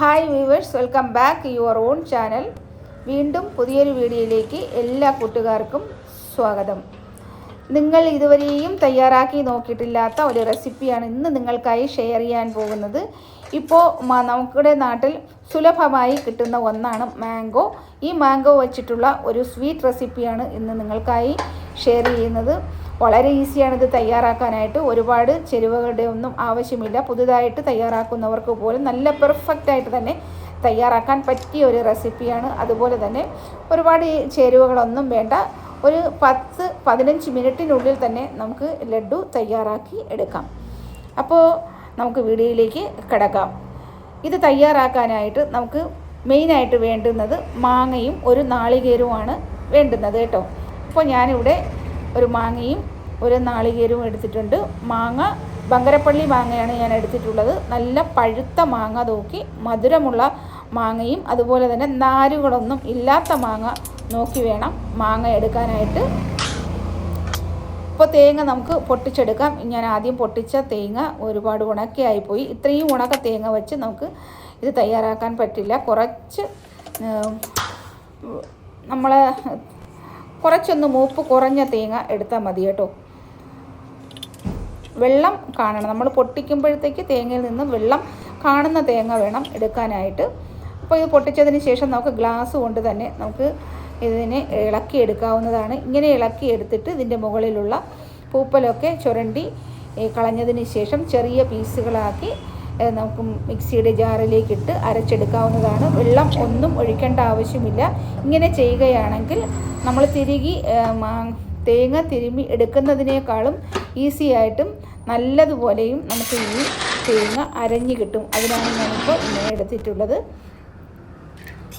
Hi viewers welcome back your own channel വീണ്ടും പുതിയൊരു വീഡിയോയിലേക്ക് എല്ലാ കൂട്ടുകാർക്കും സ്വാഗതം. നിങ്ങൾ ഇതുവരെയും തയ്യാറാക്കി നോക്കിയിട്ടില്ലാത്ത ഒരു റെസിപ്പിയാണ് ഇന്ന് നിങ്ങൾക്കായി ഷെയർ ചെയ്യാൻ പോകുന്നത്. ഇപ്പോൾ നമുക്കുടെ നാട്ടിൽ സുലഭമായി കിട്ടുന്ന ഒന്നാണ് മാംഗോ ഈ മാംഗോ വെച്ചിട്ടുള്ള ഒരു സ്വീറ്റ് റെസിപ്പിയാണ് ഇന്ന് നിങ്ങൾക്കായി ഷെയർ ചെയ്യുന്നത്. വളരെ ഈസിയാണ് ഇത് തയ്യാറാക്കാനായിട്ട്. ഒരുപാട് ചേരുവകളുടെ ഒന്നും ആവശ്യമില്ല. പുതുതായിട്ട് തയ്യാറാക്കുന്നവർക്ക് പോലും നല്ല പെർഫെക്റ്റ് ആയിട്ട് തന്നെ തയ്യാറാക്കാൻ പറ്റിയ ഒരു റെസിപ്പിയാണ്. അതുപോലെ തന്നെ ഒരുപാട് ചേരുവകളൊന്നും വേണ്ട. ഒരു പത്ത് പതിനഞ്ച് മിനിറ്റിനുള്ളിൽ തന്നെ നമുക്ക് ലഡു തയ്യാറാക്കി എടുക്കാം. അപ്പോൾ നമുക്ക് വീഡിയോയിലേക്ക് കിടക്കാം. ഇത് തയ്യാറാക്കാനായിട്ട് നമുക്ക് മെയിനായിട്ട് വേണ്ടുന്നത് മാങ്ങയും ഒരു നാളികേരവുമാണ് വേണ്ടുന്നത് കേട്ടോ. അപ്പോൾ ഞാനിവിടെ ഒരു മാങ്ങയും ഒരു നാളികേരവും എടുത്തിട്ടുണ്ട്. മാങ്ങ ബങ്കരപ്പള്ളി മാങ്ങയാണ് ഞാൻ എടുത്തിട്ടുള്ളത്. നല്ല പഴുത്ത മാങ്ങ നോക്കി മധുരമുള്ള മാങ്ങയും അതുപോലെ തന്നെ നാരുകളൊന്നും ഇല്ലാത്ത മാങ്ങ നോക്കി വേണം മാങ്ങ എടുക്കാനായിട്ട്. ഇപ്പോൾ തേങ്ങ നമുക്ക് പൊട്ടിച്ചെടുക്കാം. ഞാൻ ആദ്യം പൊട്ടിച്ച തേങ്ങ ഒരുപാട് ഉണക്കയായിപ്പോയി. ഇത്രയും ഉണക്ക തേങ്ങ വെച്ച് നമുക്ക് ഇത് തയ്യാറാക്കാൻ പറ്റില്ല. കുറച്ച് നമ്മൾ കുറച്ചൊന്ന് മൂപ്പ് കുറഞ്ഞ തേങ്ങ എടുത്താൽ മതി കേട്ടോ. വെള്ളം കാണണം. നമ്മൾ പൊട്ടിക്കുമ്പോഴത്തേക്ക് തേങ്ങയിൽ നിന്ന് വെള്ളം കാണുന്ന തേങ്ങ വേണം എടുക്കാനായിട്ട്. അപ്പോൾ ഇത് പൊട്ടിച്ചതിന് ശേഷം നമുക്ക് ഗ്ലാസ് കൊണ്ട് തന്നെ നമുക്ക് ഇതിനെ ഇളക്കി എടുക്കാവുന്നതാണ്. ഇങ്ങനെ ഇളക്കി എടുത്തിട്ട് ഇതിന്റെ മുകളിലുള്ള പൂപ്പലൊക്കെ ചുരണ്ടി കളഞ്ഞതിന് ശേഷം ചെറിയ പീസുകളാക്കി നമുക്ക് മിക്സിയുടെ ജാറിലേക്ക് ഇട്ട് അരച്ചെടുക്കാവുന്നതാണ്. വെള്ളം ഒന്നും ഒഴിക്കേണ്ട ആവശ്യമില്ല. ഇങ്ങനെ ചെയ്യുകയാണെങ്കിൽ നമ്മൾ തിരുകി തേങ്ങ തിരുമി എടുക്കുന്നതിനേക്കാളും ഈസി ആയിട്ടും നല്ലതുപോലെയും നമുക്ക് ഈ തേങ്ങ അരഞ്ഞു കിട്ടും. അതിനാണ് ഞാനിപ്പോൾ ഇങ്ങനെ എടുത്തിട്ടുള്ളത്.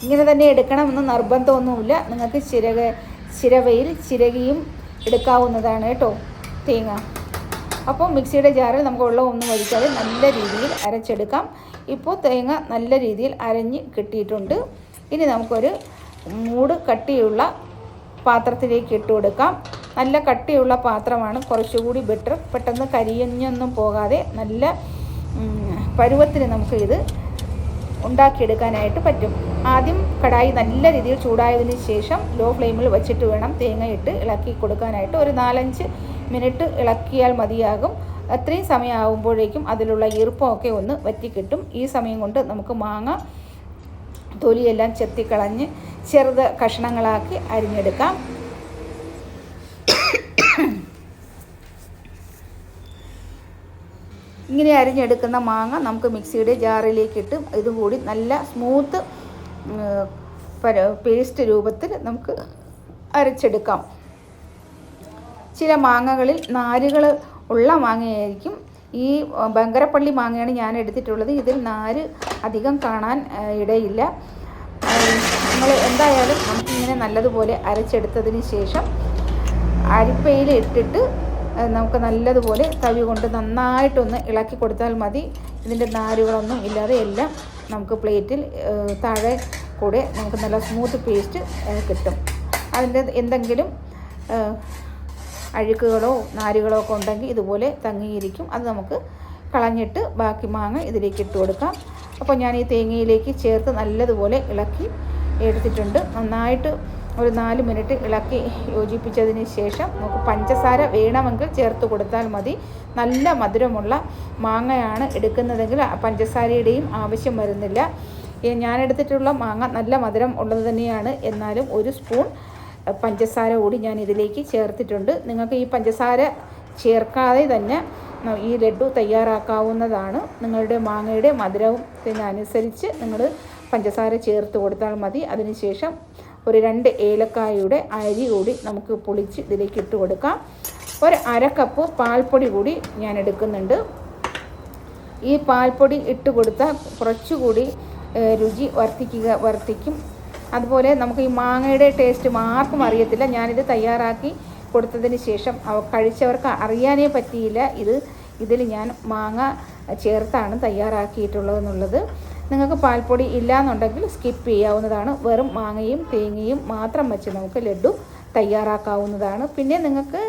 ഇങ്ങനെ തന്നെ എടുക്കണമെന്ന് നിർബന്ധമൊന്നുമില്ല. നിങ്ങൾക്ക് ചിരക ചിരവയിൽ ചിരകിയും എടുക്കാവുന്നതാണ് കേട്ടോ തേങ്ങ. അപ്പോൾ മിക്സിയുടെ ജാറിൽ നമുക്ക് വെള്ളം ഒന്നും ഒഴിക്കാതെ നല്ല രീതിയിൽ അരച്ചെടുക്കാം. ഇപ്പോൾ തേങ്ങ നല്ല രീതിയിൽ അരഞ്ഞ് കിട്ടിയിട്ടുണ്ട്. ഇനി നമുക്കൊരു മൂട് കട്ടിയുള്ള പാത്രത്തിലേക്ക് ഇട്ട് കൊടുക്കാം. നല്ല കട്ടിയുള്ള പാത്രമാണ്. കുറച്ചുകൂടി ബെറ്റർ പെട്ടെന്ന് കരിയഞ്ഞൊന്നും പോകാതെ നല്ല പരുവത്തിന് നമുക്ക് ഇത് ഉണ്ടാക്കിയെടുക്കാനായിട്ട് പറ്റും. ആദ്യം കടായി നല്ല രീതിയിൽ ചൂടായതിന് ശേഷം ലോ ഫ്ലെയിമിൽ വെച്ചിട്ട് വേണം തേങ്ങയിട്ട് ഇളക്കി കൊടുക്കാനായിട്ട്. ഒരു നാലഞ്ച് മിനിറ്റ് ഇളക്കിയാൽ മതിയാകും. അത്രയും സമയമാകുമ്പോഴേക്കും അതിലുള്ള ഈർപ്പമൊക്കെ ഒന്ന് വറ്റിക്കിട്ടും. ഈ സമയം കൊണ്ട് നമുക്ക് മാങ്ങ തൊലിയെല്ലാം ചെത്തിക്കളഞ്ഞ് ചെറുത് കഷ്ണങ്ങളാക്കി അരിഞ്ഞെടുക്കാം. ഇങ്ങനെ അരിഞ്ഞെടുക്കുന്ന മാങ്ങ നമുക്ക് മിക്സിയുടെ ജാറിലേക്ക് ഇട്ട് ഇതും കൂടി നല്ല സ്മൂത്ത് പേസ്റ്റ് രൂപത്തിൽ നമുക്ക് അരച്ചെടുക്കാം. ചില മാങ്ങകളിൽ നാരുകൾ ഉള്ള മാങ്ങയായിരിക്കും. ഈ ബങ്കരപ്പള്ളി മാങ്ങയാണ് ഞാൻ എടുത്തിട്ടുള്ളത്. ഇതിൽ നാര് അധികം കാണാൻ ഇടയില്ല. നമ്മൾ എന്തായാലും നമുക്കിങ്ങനെ നല്ലതുപോലെ അരച്ചെടുത്തതിന് ശേഷം അരിപ്പയിൽ ഇട്ടിട്ട് നമുക്ക് നല്ലതുപോലെ തവി കൊണ്ട് നന്നായിട്ടൊന്ന് ഇളക്കി കൊടുത്താൽ മതി. ഇതിന്റെ നാരുകളൊന്നും ഇല്ലാതെ എല്ലാം നമുക്ക് പ്ലേറ്റിൽ താഴെ കൂടെ നമുക്ക് നല്ല സ്മൂത്ത് പേസ്റ്റ് കിട്ടും. അതിന്റെ എന്തെങ്കിലും അഴുക്കുകളോ നാരുകളോ ഒക്കെ ഉണ്ടെങ്കിൽ ഇതുപോലെ തങ്ങിയിരിക്കും. അത് നമുക്ക് കളഞ്ഞിട്ട് ബാക്കി മാങ്ങ ഇതിലേക്ക് ഇട്ട് കൊടുക്കാം. അപ്പോൾ ഞാൻ ഈ തേങ്ങയിലേക്ക് ചേർത്ത് നല്ലതുപോലെ ഇളക്കി എടുത്തിട്ടുണ്ട്. നന്നായിട്ട് ഒരു നാല് മിനിറ്റ് ഇളക്കി യോജിപ്പിച്ചതിന് ശേഷം നമുക്ക് പഞ്ചസാര വേണമെങ്കിൽ ചേർത്ത് കൊടുത്താൽ മതി. നല്ല മധുരമുള്ള മാങ്ങയാണ് എടുക്കുന്നതെങ്കിൽ പഞ്ചസാരയുടെയും ആവശ്യം വരുന്നില്ല. ഞാൻ എടുത്തിട്ടുള്ള മാങ്ങ നല്ല മധുരം ഉള്ളത് തന്നെയാണ്. എന്നാലും ഒരു സ്പൂൺ പഞ്ചസാര കൂടി ഞാൻ ഇതിലേക്ക് ചേർത്തിട്ടുണ്ട്. നിങ്ങൾക്ക് ഈ പഞ്ചസാര ചേർക്കാതെ തന്നെ ഈ ലഡു തയ്യാറാക്കാവുന്നതാണ്. നിങ്ങളുടെ മാങ്ങയുടെ മധുരത്തിനനുസരിച്ച് നിങ്ങൾ പഞ്ചസാര ചേർത്ത് കൊടുത്താൽ മതി. അതിനുശേഷം ഒരു രണ്ട് ഏലക്കായയുടെ അരി കൂടി നമുക്ക് പൊളിച്ച് ഇതിലേക്ക് ഇട്ട് കൊടുക്കാം. ഒരു അര കപ്പ് പാൽപ്പൊടി കൂടി ഞാൻ എടുക്കുന്നുണ്ട്. ഈ പാൽപ്പൊടി ഇട്ട് കൊടുത്താൽ കുറച്ചുകൂടി രുചി വർദ്ധിക്കുക വർദ്ധിക്കും അതുപോലെ നമുക്ക് ഈ മാങ്ങയുടെ ടേസ്റ്റ് ആർക്കും അറിയത്തില്ല. ഞാനിത് തയ്യാറാക്കി കൊടുത്തതിന് ശേഷം കഴിച്ചവർക്ക് അറിയാനേ പറ്റിയില്ല. ഇത് ഇതിൽ ഞാൻ മാങ്ങ ചേർത്താണ് തയ്യാറാക്കിയിട്ടുള്ളതെന്നുള്ളത്. നിങ്ങൾക്ക് പാൽപ്പൊടി ഇല്ലയെന്നുണ്ടെങ്കിൽ സ്കിപ്പ് ചെയ്യാവുന്നതാണ്. വെറും മാങ്ങയും തേങ്ങയും മാത്രം വെച്ച് നമുക്ക് ലഡു തയ്യാറാക്കാവുന്നതാണ്. പിന്നെ നിങ്ങൾക്ക്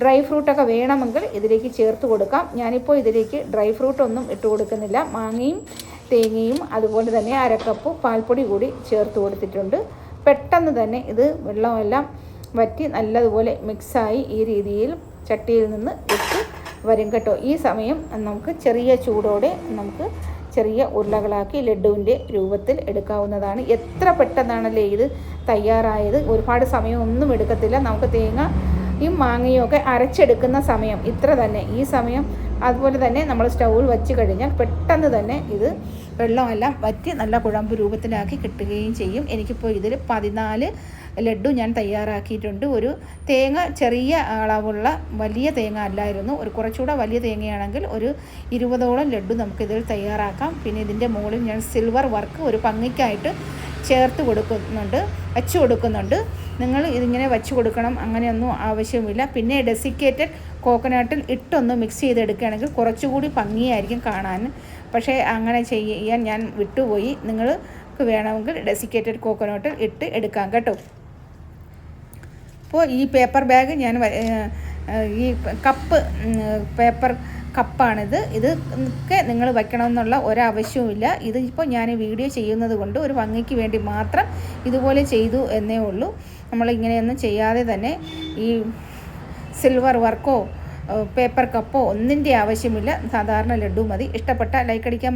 ഡ്രൈ ഫ്രൂട്ടൊക്കെ വേണമെങ്കിൽ ഇതിലേക്ക് ചേർത്ത് കൊടുക്കാം. ഞാനിപ്പോൾ ഇതിലേക്ക് ഡ്രൈ ഫ്രൂട്ടൊന്നും ഇട്ട് കൊടുക്കുന്നില്ല. മാങ്ങയും തേങ്ങയും അതുപോലെ തന്നെ അരക്കപ്പ് പാൽപ്പൊടി കൂടി ചേർത്ത് കൊടുത്തിട്ടുണ്ട്. പെട്ടെന്ന് തന്നെ ഇത് വെള്ളമെല്ലാം വറ്റി നല്ലതുപോലെ മിക്സായി ഈ രീതിയിൽ ചട്ടിയിൽ നിന്ന് ഇട്ട് വരും കേട്ടോ. ഈ സമയം നമുക്ക് ചെറിയ ചൂടോടെ നമുക്ക് ചെറിയ ഉരുളകളാക്കി ലഡുവിന്റെ രൂപത്തിൽ എടുക്കാവുന്നതാണ്. എത്ര പെട്ടെന്നാണല്ലേ ഇത് തയ്യാറായത്? ഒരുപാട് സമയമൊന്നും എടുക്കത്തില്ല. നമുക്ക് തേങ്ങ ഈ മാങ്ങയും ഒക്കെ അരച്ചെടുക്കുന്ന സമയം ഇത്ര തന്നെ. ഈ സമയം അതുപോലെ തന്നെ നമ്മൾ സ്റ്റൗവിൽ വെച്ച് കഴിഞ്ഞാൽ പെട്ടെന്ന് തന്നെ ഇത് വെള്ളമെല്ലാം വറ്റി നല്ല കുഴമ്പ് രൂപത്തിലാക്കി കിട്ടുകയും ചെയ്യും. എനിക്കിപ്പോൾ ഇതിൽ പതിനാല് ലഡു ഞാൻ തയ്യാറാക്കിയിട്ടുണ്ട്. ഒരു തേങ്ങ ചെറിയ അളവുള്ള വലിയ തേങ്ങ അല്ലായിരുന്നു. ഒരു കുറച്ചുകൂടെ വലിയ തേങ്ങയാണെങ്കിൽ ഒരു ഇരുപതോളം ലഡു നമുക്കിതിൽ തയ്യാറാക്കാം. പിന്നെ ഇതിന്റെ മുകളിൽ ഞാൻ സിൽവർ വർക്ക് ഒരു പങ്ങിക്കായിട്ട് ചേർത്ത് കൊടുക്കുന്നുണ്ട് വച്ചു കൊടുക്കുന്നുണ്ട്. നിങ്ങൾ ഇതിങ്ങനെ വച്ച് കൊടുക്കണം അങ്ങനെയൊന്നും ആവശ്യമില്ല പിന്നെ ഡെസിക്കേറ്റഡ് കോക്കനട്ടിൽ ഇട്ടൊന്ന് മിക്സ് ചെയ്തെടുക്കുകയാണെങ്കിൽ കുറച്ചുകൂടി ഭംഗിയായിരിക്കും കാണാൻ. പക്ഷേ അങ്ങനെ ചെയ്യാൻ ഞാൻ വിട്ടുപോയി. നിങ്ങൾക്ക് വേണമെങ്കിൽ ഡെസിക്കേറ്റഡ് കോക്കനട്ടിൽ ഇട്ട് എടുക്കാം കേട്ടോ. അപ്പോൾ ഈ പേപ്പർ ബാഗ് ഞാൻ ഈ കപ്പ് പേപ്പർ കപ്പാണിത്. ഇത് ഒക്കെ നിങ്ങൾ വയ്ക്കണമെന്നുള്ള ഒരാവശ്യവുമില്ല. ഇത് ഇപ്പോൾ ഞാൻ വീഡിയോ ചെയ്യുന്നത് കൊണ്ട് ഒരു ഭംഗിക്ക് വേണ്ടി മാത്രം ഇതുപോലെ ചെയ്തു എന്നേ ഉള്ളൂ. നമ്മൾ ഇങ്ങനെയൊന്നും ചെയ്യാതെ തന്നെ ഈ സിൽവർ വർക്കോ പേപ്പർ കപ്പോ ഒന്നിന്റെ ആവശ്യമില്ല. സാധാരണ ലഡു മതി. ഇഷ്ടപ്പെട്ട ലൈക്ക് അടിക്കാൻ